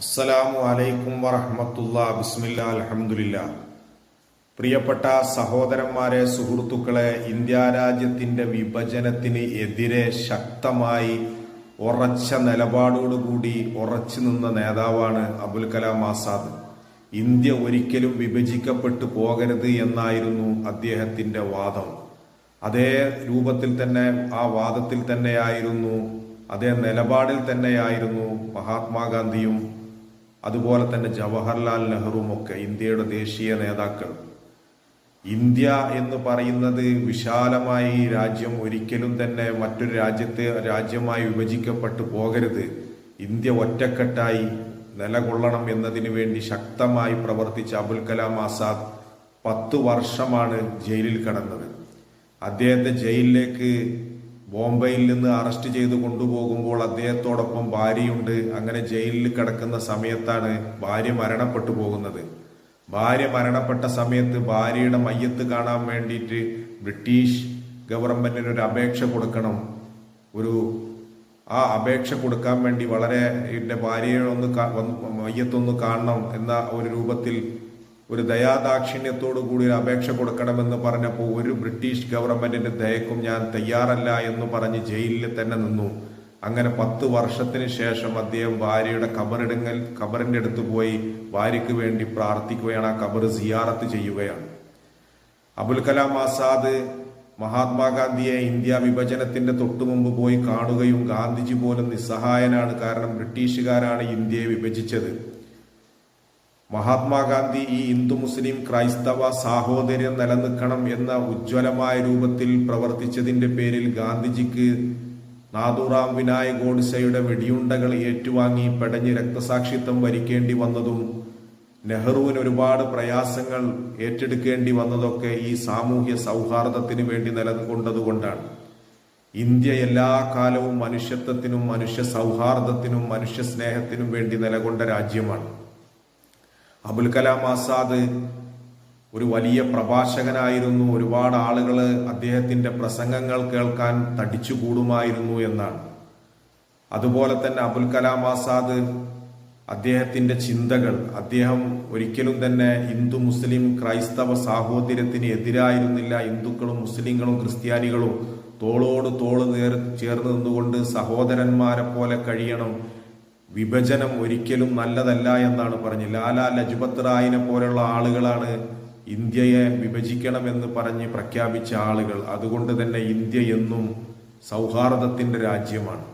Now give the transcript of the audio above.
അസ്സലാമു അലൈക്കും വറഹമത്തുള്ള. ബിസ്മില്ല അലഹമുല്ല പ്രിയപ്പെട്ട സഹോദരന്മാരെ സുഹൃത്തുക്കളെ ഇന്ത്യ രാജ്യത്തിന്റെ വിഭജനത്തിന് എതിരെ ശക്തമായി ഉറച്ച നിലപാടോടുകൂടി ഉറച്ചു നിന്ന നേതാവാണ് അബുൽ കലാം ആസാദ്. ഇന്ത്യ ഒരിക്കലും വിഭജിക്കപ്പെട്ടു പോകരുത് എന്നായിരുന്നു അദ്ദേഹത്തിന്റെ വാദം. അതേ രൂപത്തിൽ തന്നെ ആ വാദത്തിൽ തന്നെയായിരുന്നു അതേ നിലപാടിൽ തന്നെയായിരുന്നു മഹാത്മാഗാന്ധിയും അതുപോലെ തന്നെ ജവഹർലാൽ നെഹ്റുമൊക്കെ ഇന്ത്യയുടെ ദേശീയ നേതാക്കൾ. ഇന്ത്യ എന്ന് പറയുന്നത് വിശാലമായി രാജ്യം ഒരിക്കലും തന്നെ മറ്റൊരു രാജ്യത്തെ രാജ്യമായി വിഭജിക്കപ്പെട്ടു പോകരുത്. ഇന്ത്യ ഒറ്റക്കെട്ടായി നിലകൊള്ളണം എന്നതിന് വേണ്ടി ശക്തമായി പ്രവർത്തിച്ച അബുൽ കലാം ആസാദ് പത്തു വർഷമാണ് ജയിലിൽ കടന്നത്. അദ്ദേഹത്തെ ജയിലിലേക്ക് ബോംബെയിൽ നിന്ന് അറസ്റ്റ് ചെയ്ത് കൊണ്ടുപോകുമ്പോൾ അദ്ദേഹത്തോടൊപ്പം ഭാര്യയുണ്ട്. അങ്ങനെ ജയിലിൽ കിടക്കുന്ന സമയത്താണ് ഭാര്യ മരണപ്പെട്ടു പോകുന്നത്. ഭാര്യ മരണപ്പെട്ട സമയത്ത് ഭാര്യയുടെ മയ്യത്ത് കാണാൻ വേണ്ടിയിട്ട് ബ്രിട്ടീഷ് ഗവൺമെന്റിന് ഒരു അപേക്ഷ കൊടുക്കണം. ഒരു ആ അപേക്ഷ കൊടുക്കാൻ വേണ്ടി വളരെ എന്റെ ഭാര്യയെ ഒന്ന് മയ്യത്തൊന്ന് കാണണം എന്ന ഒരു രൂപത്തിൽ ഒരു ദയാദാക്ഷിണ്യത്തോടു കൂടി ഒരു അപേക്ഷ കൊടുക്കണമെന്ന് പറഞ്ഞപ്പോൾ ഒരു ബ്രിട്ടീഷ് ഗവൺമെന്റിന്റെ ദയക്കും ഞാൻ തയ്യാറല്ല എന്ന് പറഞ്ഞ് ജയിലിൽ തന്നെ നിന്നു. അങ്ങനെ പത്ത് വർഷത്തിന് ശേഷം അദ്ദേഹം ഭാര്യയുടെ കബറിടങ്ങൽ കബറിന്റെ അടുത്ത് പോയി ഭാര്യയ്ക്ക് വേണ്ടി പ്രാർത്ഥിക്കുകയാണ് ആ കബർ സിയാറത്ത് ചെയ്യുകയാണ്. അബുൽ കലാം ആസാദ് മഹാത്മാഗാന്ധിയെ ഇന്ത്യ വിഭജനത്തിന്റെ തൊട്ടു മുമ്പ് പോയി കാണുകയും ഗാന്ധിജി പോലും നിസ്സഹായനാണ്. കാരണം ബ്രിട്ടീഷുകാരാണ് ഇന്ത്യയെ വിഭജിച്ചത്. മഹാത്മാഗാന്ധി ഈ ഹിന്ദു മുസ്ലിം ക്രൈസ്തവ സാഹോദര്യം നിലനിൽക്കണം എന്ന ഉജ്ജ്വലമായ രൂപത്തിൽ പ്രവർത്തിച്ചതിന്റെ പേരിൽ ഗാന്ധിജിക്ക് നാദുറാം വിനായക് ഗോഡ്സയുടെ വെടിയുണ്ടകൾ ഏറ്റുവാങ്ങി പെടഞ്ഞ് രക്തസാക്ഷിത്വം വരിക്കേണ്ടി വന്നതും നെഹ്റുവിന് ഒരുപാട് പ്രയാസങ്ങൾ ഏറ്റെടുക്കേണ്ടി വന്നതൊക്കെ ഈ സാമൂഹ്യ സൗഹാർദ്ദത്തിന് വേണ്ടി നിലകൊണ്ടതുകൊണ്ടാണ്. ഇന്ത്യ എല്ലാ കാലവും മനുഷ്യത്വത്തിനും മനുഷ്യ സൗഹാർദ്ദത്തിനും മനുഷ്യ സ്നേഹത്തിനും വേണ്ടി നിലകൊണ്ട രാജ്യമാണ്. അബുൽ കലാം ആസാദ് ഒരു വലിയ പ്രഭാഷകനായിരുന്നു. ഒരുപാട് ആളുകൾ അദ്ദേഹത്തിന്റെ പ്രസംഗങ്ങൾ കേൾക്കാൻ തടിച്ചുകൂടുമായിരുന്നു എന്നാണ്. അതുപോലെ തന്നെ അബുൽ കലാം ആസാദ് അദ്ദേഹത്തിന്റെ ചിന്തകൾ അദ്ദേഹം ഒരിക്കലും തന്നെ ഹിന്ദു മുസ്ലിം ക്രൈസ്തവ സാഹോദര്യത്തിന് എതിരായിരുന്നില്ല. ഹിന്ദുക്കളും മുസ്ലിങ്ങളും ക്രിസ്ത്യാനികളും തോളോട് തോൾ നേർ ചേർന്ന് നിന്നുകൊണ്ട് സഹോദരന്മാരെ പോലെ കഴിയണം വിഭജനം ഒരിക്കലും നല്ലതല്ല എന്നാണ് പറഞ്ഞ് ലാലാ ലജ്പത് റായിനെ പോലുള്ള ആളുകളാണ് ഇന്ത്യയെ വിഭജിക്കണമെന്ന് പറഞ്ഞ് പ്രഖ്യാപിച്ച ആളുകൾ. അതുകൊണ്ട് തന്നെ ഇന്ത്യ എന്നും സൗഹാർദ്ദത്തിന്റെ രാജ്യമാണ്.